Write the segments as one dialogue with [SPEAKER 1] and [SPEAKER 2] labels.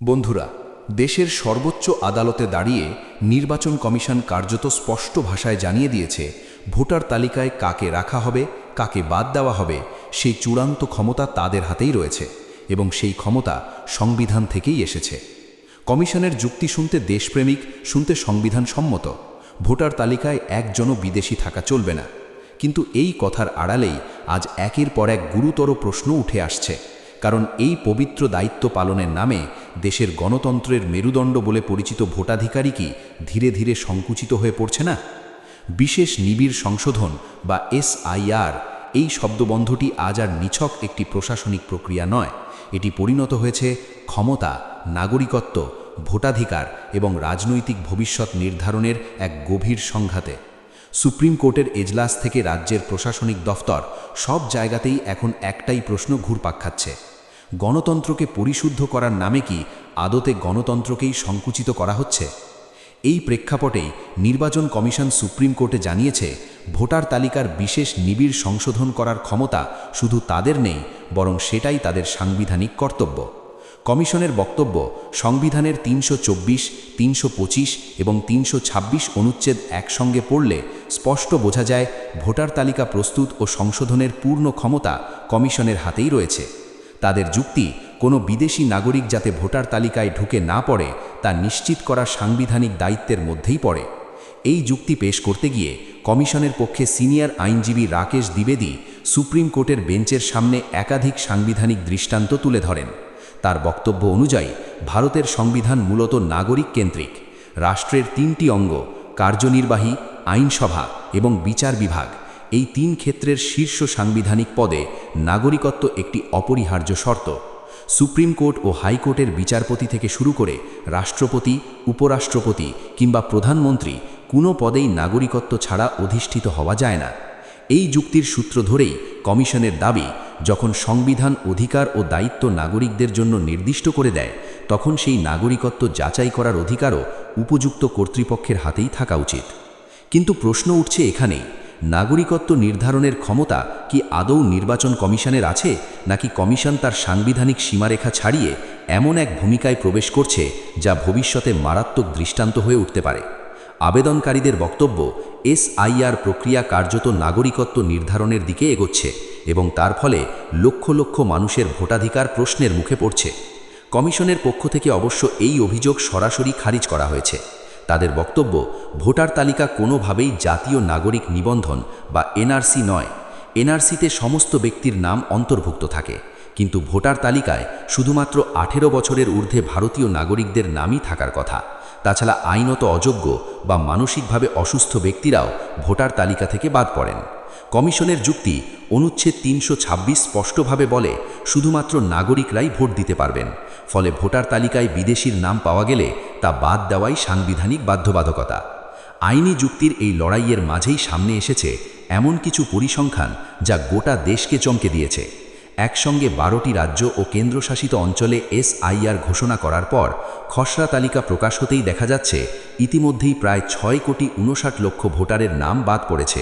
[SPEAKER 1] বন্ধুরা, দেশের সর্বোচ্চ আদালতে দাঁড়িয়ে নির্বাচন কমিশন কার্যত স্পষ্ট ভাষায় জানিয়ে দিয়েছে, ভোটার তালিকায় কাকে রাখা হবে, কাকে বাদ দেওয়া হবে, সেই চূড়ান্ত ক্ষমতা তাদের হাতেই রয়েছে এবং সেই ক্ষমতা সংবিধান থেকেই এসেছে। কমিশনের যুক্তি শুনতে দেশপ্রেমিক, শুনতে সংবিধান সম্মত ভোটার তালিকায় একজনও বিদেশি থাকা চলবে না। কিন্তু এই কথার আড়ালেই আজ একের পর এক গুরুতর প্রশ্ন উঠে আসছে, কারণ এই পবিত্র দায়িত্ব পালনের নামে দেশের গণতন্ত্রের মেরুদণ্ড বলে পরিচিত ভোটাধিকারী কি ধীরে ধীরে সংকুচিত হয়ে পড়ছে না? বিশেষ নিবিড় সংশোধন বা এসআইআর, এই শব্দবন্ধটি আজ আর নিছক একটি প্রশাসনিক প্রক্রিয়া নয়। এটি পরিণত হয়েছে ক্ষমতা, নাগরিকত্ব, ভোটাধিকার এবং রাজনৈতিক ভবিষ্যৎ নির্ধারণের এক গভীর সংঘাতে। সুপ্রিম কোর্টের এজলাস থেকে রাজ্যের প্রশাসনিক দফতর সব জায়গাতেই এখন একটাই প্রশ্ন ঘুরপাক খাচ্ছে। গণতন্ত্রকে পরিশুদ্ধ করার নামে কি আদতে গণতন্ত্রকেই সংকুচিত করা হচ্ছে? এই প্রেক্ষাপটেই নির্বাচন কমিশন সুপ্রিম কোর্টে জানিয়েছে, ভোটার তালিকার বিশেষ নিবিড় সংশোধন করার ক্ষমতা শুধু তাদের নেই, বরং সেটাই তাদের সাংবিধানিক কর্তব্য। কমিশনের বক্তব্য, সংবিধানের তিনশো চব্বিশ, তিনশো পঁচিশ এবং তিনশো ছাব্বিশ অনুচ্ছেদ একসঙ্গে পড়লে স্পষ্ট বোঝা যায়, ভোটার তালিকা প্রস্তুত ও সংশোধনের পূর্ণ ক্ষমতা কমিশনের হাতেই রয়েছে। তাদের যুক্তি, কোনো বিদেশি নাগরিক যাতে ভোটার তালিকায় ঢুকে না পড়ে, তা নিশ্চিত করা সাংবিধানিক দায়িত্বের মধ্যেই পড়ে। এই যুক্তি পেশ করতে গিয়ে কমিশনের পক্ষে সিনিয়র আইনজীবী রাকেশ দ্বিবেদী সুপ্রিম কোর্টের বেঞ্চের সামনে একাধিক সাংবিধানিক দৃষ্টান্ত তুলে ধরেন। তার বক্তব্য অনুযায়ী, ভারতের সংবিধান মূলত নাগরিক কেন্দ্রিক। রাষ্ট্রের তিনটি অঙ্গ, কার্যনির্বাহী, আইনসভা এবং বিচার বিভাগ। এই তিন ক্ষেত্রের শীর্ষ সাংবিধানিক পদে নাগরিকত্ব একটি অপরিহার্য শর্ত। সুপ্রিম কোর্ট ও হাইকোর্টের বিচারপতি থেকে শুরু করে রাষ্ট্রপতি, উপরাষ্ট্রপতি কিংবা প্রধানমন্ত্রী কোনো পদেই নাগরিকত্ব ছাড়া অধিষ্ঠিত হওয়া যায় না। এই যুক্তির সূত্র ধরেই কমিশনের দাবি, যখন সংবিধান অধিকার ও দায়িত্ব নাগরিকদের জন্য নির্দিষ্ট করে দেয়, তখন সেই নাগরিকত্ব যাচাই করার অধিকারও উপযুক্ত কর্তৃপক্ষের হাতেই থাকা উচিত। কিন্তু প্রশ্ন উঠছে এখানেই নাগরিকত্ব নির্ধারণের ক্ষমতা কি আদৌ নির্বাচন কমিশনের আছে, নাকি কমিশন তার সাংবিধানিক সীমারেখা ছাড়িয়ে এমন এক ভূমিকায় প্রবেশ করছে যা ভবিষ্যতে মারাত্মক দৃষ্টান্ত হয়ে উঠতে পারে? আবেদনকারীদের বক্তব্য, এসআইআর প্রক্রিয়া কার্যত নাগরিকত্ব নির্ধারণের দিকে এগোচ্ছে এবং তার ফলে লক্ষ লক্ষ মানুষের ভোটাধিকার প্রশ্নের মুখে পড়ছে। কমিশনের পক্ষ থেকে অবশ্য এই অভিযোগ সরাসরি খারিজ করা হয়েছে। তাদের বক্তব্য, ভোটার তালিকা কোনোভাবেই জাতীয় নাগরিক নিবন্ধন বা এনআরসি নয়। এনআরসিতে সমস্ত ব্যক্তির নাম অন্তর্ভুক্ত থাকে। কিন্তু ভোটার তালিকায় শুধুমাত্র আঠেরো বছরের ঊর্ধ্বে ভারতীয় নাগরিকদের নামই থাকার কথা। তাছাড়া আইনত অযোগ্য বা মানসিকভাবে অসুস্থ ব্যক্তিরাও ভোটার তালিকা থেকে বাদ পড়েন। কমিশনের যুক্তি অনুচ্ছেদ তিনশো ছাব্বিশ স্পষ্টভাবে বলে, শুধুমাত্র নাগরিকরাই ভোট দিতে পারবেন। ফলে ভোটার তালিকায় বিদেশির নাম পাওয়া গেলে তা বাদ দেওয়াই সাংবিধানিক বাধ্যবাধকতা। আইনি যুক্তির এই লড়াইয়ের মাঝেই সামনে এসেছে এমন কিছু পরিসংখ্যান যা গোটা দেশকে চমকে দিয়েছে। একসঙ্গে বারোটি রাজ্য ও কেন্দ্রশাসিত অঞ্চলে এসআইআর ঘোষণা করার পর খসড়া তালিকা প্রকাশ হতেই দেখা যাচ্ছে, ইতিমধ্যেই প্রায় ছয় কোটি উনষাট লক্ষ ভোটারের নাম বাদ পড়েছে।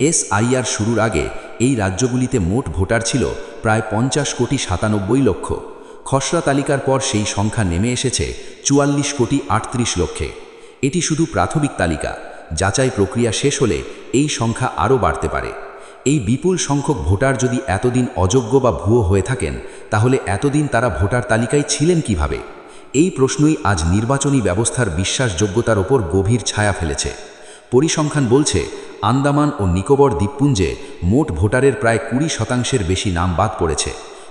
[SPEAKER 1] এসআইআর শুরুর আগে এই রাজ্যগুলিতে মোট ভোটার ছিল প্রায় পঞ্চাশ কোটি সাতানব্বই লক্ষ। খসড়া তালিকার পর সেই সংখ্যা নেমে এসেছে চুয়াল্লিশ কোটি আটত্রিশ লক্ষে। এটি শুধু প্রাথমিক তালিকা, যাচাই প্রক্রিয়া শেষ হলে এই সংখ্যা আরও বাড়তে পারে। এই বিপুল সংখ্যক ভোটার যদি এতদিন অযোগ্য বা ভুয়ো হয়ে থাকেন, তাহলে এতদিন তারা ভোটার তালিকায় ছিলেন কীভাবে? এই প্রশ্নই আজ নির্বাচনী ব্যবস্থার বিশ্বাসযোগ্যতার ওপর গভীর ছায়া ফেলেছে। পরিসংখ্যান বলছে, আন্দামান ও নিকোবর দ্বীপপুঞ্জে মোট ভোটারের প্রায় কুড়ি শতাংশের বেশি নাম বাদ পড়েছে।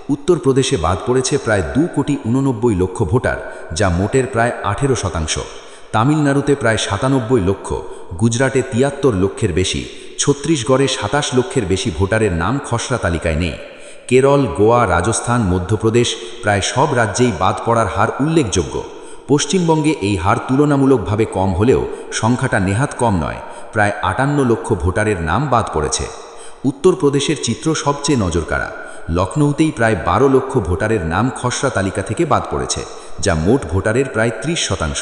[SPEAKER 1] উত্তরপ্রদেশে বাদ পড়েছে প্রায় দু কোটি উননব্বই লক্ষ ভোটার, যা মোটের প্রায় আঠেরো শতাংশ। তামিলনাড়ুতে প্রায় সাতানব্বই লক্ষ, গুজরাটে তিয়াত্তর লক্ষের বেশি ছত্তিশগড়ে সাতাশ লক্ষের বেশি ভোটারের নাম খসড়া তালিকায় নেই। কেরল, গোয়া, রাজস্থান, মধ্যপ্রদেশ প্রায় সব রাজ্যেই বাদ পড়ার হার উল্লেখযোগ্য। পশ্চিমবঙ্গে এই হার তুলনামূলকভাবে কম হলেও সংখ্যাটা নেহাত কম নয়, প্রায় আটান্ন লক্ষ ভোটারের নাম বাদ পড়েছে। উত্তরপ্রদেশের চিত্র সবচেয়ে নজরকাড়া। লখনৌতেই প্রায় বারো লক্ষ ভোটারের নাম খসড়া তালিকা থেকে বাদ পড়েছে, যা মোট ভোটারের প্রায় ত্রিশ শতাংশ।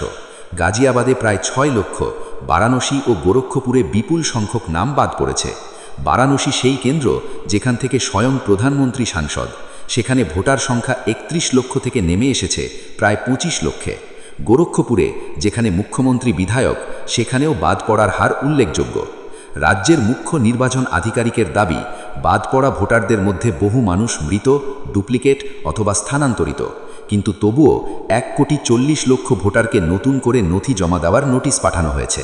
[SPEAKER 1] গাজিয়াবাদে প্রায় ছয় লক্ষ, বারাণসী ও গোরক্ষপুরে বিপুল সংখ্যক নাম বাদ পড়েছে। বারাণসী সেই কেন্দ্র যেখান থেকে স্বয়ং প্রধানমন্ত্রী সাংসদ। সেখানে ভোটার সংখ্যা একত্রিশ লক্ষ থেকে নেমে এসেছে প্রায় পঁচিশ লক্ষে। গোরক্ষপুরে, যেখানে মুখ্যমন্ত্রী বিধায়ক, সেখানেও বাদ পড়ার হার উল্লেখযোগ্য। রাজ্যের মুখ্য নির্বাচন আধিকারিকের দাবি, বাদ পড়া ভোটারদের মধ্যে বহু মানুষ মৃত, ডুপ্লিকেট অথবা স্থানান্তরিত। কিন্তু তবুও এক কোটি চল্লিশ লক্ষ ভোটারকে নতুন করে নথি জমা দেওয়ার নোটিশ পাঠানো হয়েছে।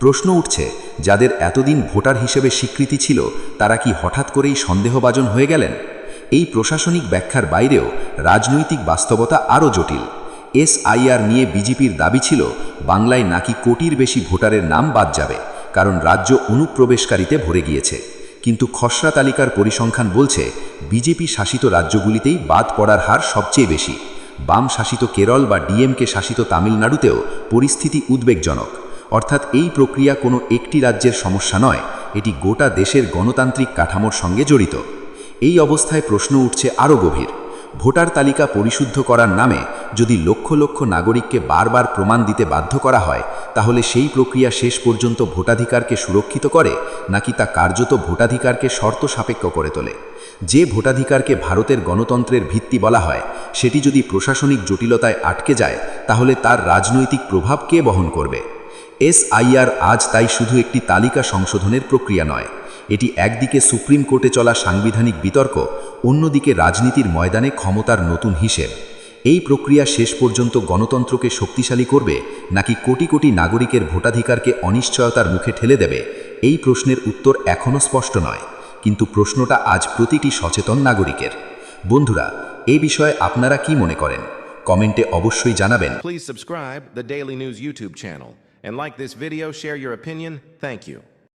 [SPEAKER 1] প্রশ্ন উঠছে, যাদের এতদিন ভোটার হিসেবে স্বীকৃতি ছিল, তারা কি হঠাৎ করেই সন্দেহভাজন হয়ে গেলেন? এই প্রশাসনিক ব্যাখ্যার বাইরেও রাজনৈতিক বাস্তবতা আরও জটিল। এসআইআর নিয়ে বিজেপির দাবি ছিল, বাংলায় নাকি কোটির বেশি ভোটারের নাম বাদ যাবে, কারণ রাজ্য অনুপ্রবেশকারীতে ভরে গিয়েছে। কিন্তু খসড়া তালিকার পরিসংখ্যান বলছে, বিজেপি শাসিত রাজ্যগুলিতেই বাদ পড়ার হার সবচেয়ে বেশি। বাম শাসিত কেরল বা ডিএমকে শাসিত তামিলনাড়ুতেও পরিস্থিতি উদ্বেগজনক। অর্থাৎ এই প্রক্রিয়া কোনো একটি রাজ্যের সমস্যা নয়, এটি গোটা দেশের গণতান্ত্রিক কাঠামোর সঙ্গে জড়িত। এই অবস্থায় প্রশ্ন উঠছে আরও গভীর। ভোটার তালিকা পরিশুদ্ধ করার নামে যদি লক্ষ লক্ষ নাগরিককে বারবার প্রমাণ দিতে বাধ্য করা হয়, তাহলে সেই প্রক্রিয়া শেষ পর্যন্ত ভোটাধিকারকে সুরক্ষিত করে, নাকি তা কার্যত ভোটাধিকারকে শর্ত সাপেক্ষ করে তোলে? যে ভোটাধিকারকে ভারতের গণতন্ত্রের ভিত্তি বলা হয়, সেটি যদি প্রশাসনিক জটিলতায় আটকে যায়, তাহলে তার রাজনৈতিক প্রভাব কে বহন করবে? এসআইআর আজ তাই শুধু একটি তালিকা সংশোধনের প্রক্রিয়া নয়, এটি একদিকে সুপ্রিম কোর্টে চলা সাংবিধানিক বিতর্ক, অন্যদিকে রাজনীতির ময়দানে ক্ষমতার নতুন হিসেব। এই প্রক্রিয়া শেষ পর্যন্ত গণতন্ত্রকে শক্তিশালী করবে, নাকি কোটি কোটি নাগরিকের ভোটাধিকারকে অনিশ্চয়তার মুখে ঠেলে দেবে? এই প্রশ্নের উত্তর এখনও স্পষ্ট নয়। কিন্তু প্রশ্নটা আজ প্রতিটি সচেতন নাগরিকের। বন্ধুরা, এ বিষয়ে আপনারা কি মনে করেন? কমেন্টে অবশ্যই জানাবেন।
[SPEAKER 2] Please subscribe the daily news YouTube channel and like this video share your opinion thank you